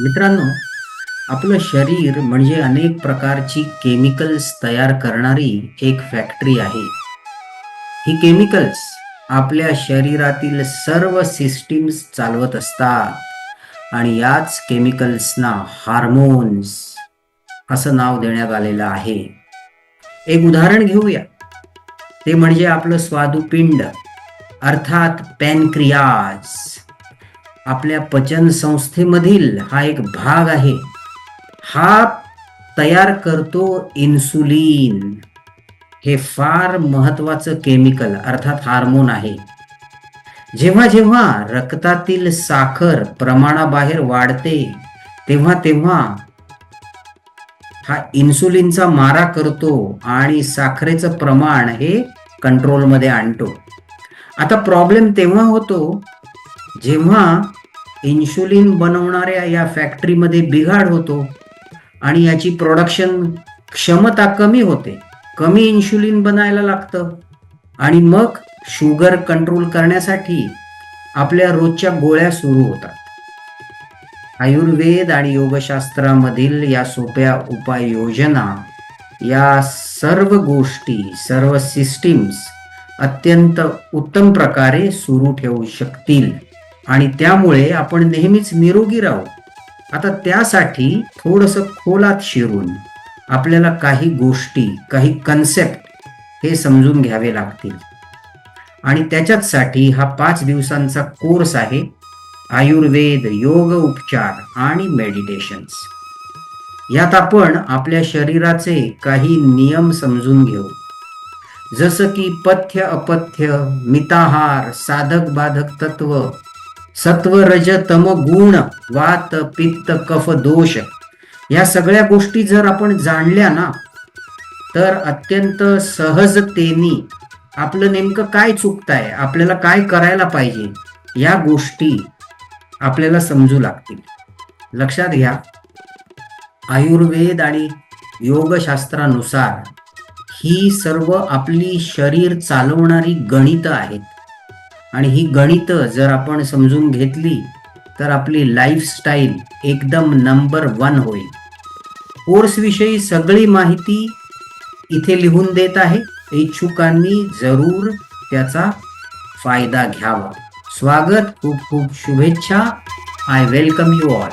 मित्रांनो आपलं शरीर म्हणजे अनेक प्रकारची केमिकल्स तयार करणारी एक फॅक्टरी आहे. ही केमिकल्स आपल्या शरीरातील सर्व सिस्टीम्स चालवत असतात आणि याच केमिकल्सना हार्मोन्स असं नाव देण्यात आलेलं आहे. एक उदाहरण घेऊया. ते म्हणजे आपलं स्वादुपिंड अर्थात पॅनक्रियाज आपल्या पचन संस्थेमधील हा एक भाग आहे. हा तयार करतो इन्सुलिन. हे फार महत्वाचं केमिकल अर्थात हार्मोन आहे. जेव्हा जेव्हा रक्तातील साखर प्रमाणाबाहेर वाढते तेव्हा तेव्हा हा इन्सुलिनचा मारा करतो आणि साखरेचं प्रमाण हे कंट्रोलमध्ये आणतो. आता प्रॉब्लेम तेव्हा होतो जेव्हा इन्शुलिन बनवणाऱ्या या फॅक्टरीमध्ये बिघाड होतो आणि याची प्रोडक्शन क्षमता कमी होते कमी इन्शुलिन बनायला लागतं आणि मग शुगर कंट्रोल करण्यासाठी आपल्या रोजच्या गोळ्या सुरू होतात. आयुर्वेद आणि योगशास्त्रामधील या सोप्या उपाययोजना या सर्व गोष्टी सर्व सिस्टीम्स अत्यंत उत्तम प्रकारे सुरू ठेवू शकतील. आणि त्यामुळे आपण नेहमीच निरोगी राहू. आता त्यासाठी थोडस खोलात शिरून आपल्याला काही गोष्टी काही कन्सेप्ट हे समजून घ्यावे लागतील. आणि त्याच्याचसाठी हा पाच दिवसांचा कोर्स आहे आयुर्वेद योग उपचार आणि मेडिटेशन्स यात आपण आपल्या शरीराचे काही नियम समजून घेऊ. जसं की पथ्य अपथ्य मिताहार साधक बाधक तत्व सत्व रज तम गुण वात पित्त कफ दोष या सगळ्या गोष्टी जर आपण जाणल्या ना तर अत्यंत सहजतेने आपलं नेमकं काय चुकताय आपल्याला काय करायला पाहिजे या गोष्टी आपल्याला समजू लागतील. लक्षात घ्या आयुर्वेद आणि योगशास्त्रानुसार ही सर्व आपली शरीर चालवणारी गणितं आहेत. आणि ही गणितं जर आपण समजून घेतली तर आपली लाईफस्टाईल एकदम नंबर वन होईल. कोर्सविषयी सगळी माहिती इथे लिहून देत आहे. इच्छुकांनी जरूर त्याचा फायदा घ्यावा. स्वागत खूप खूप शुभेच्छा. I welcome you all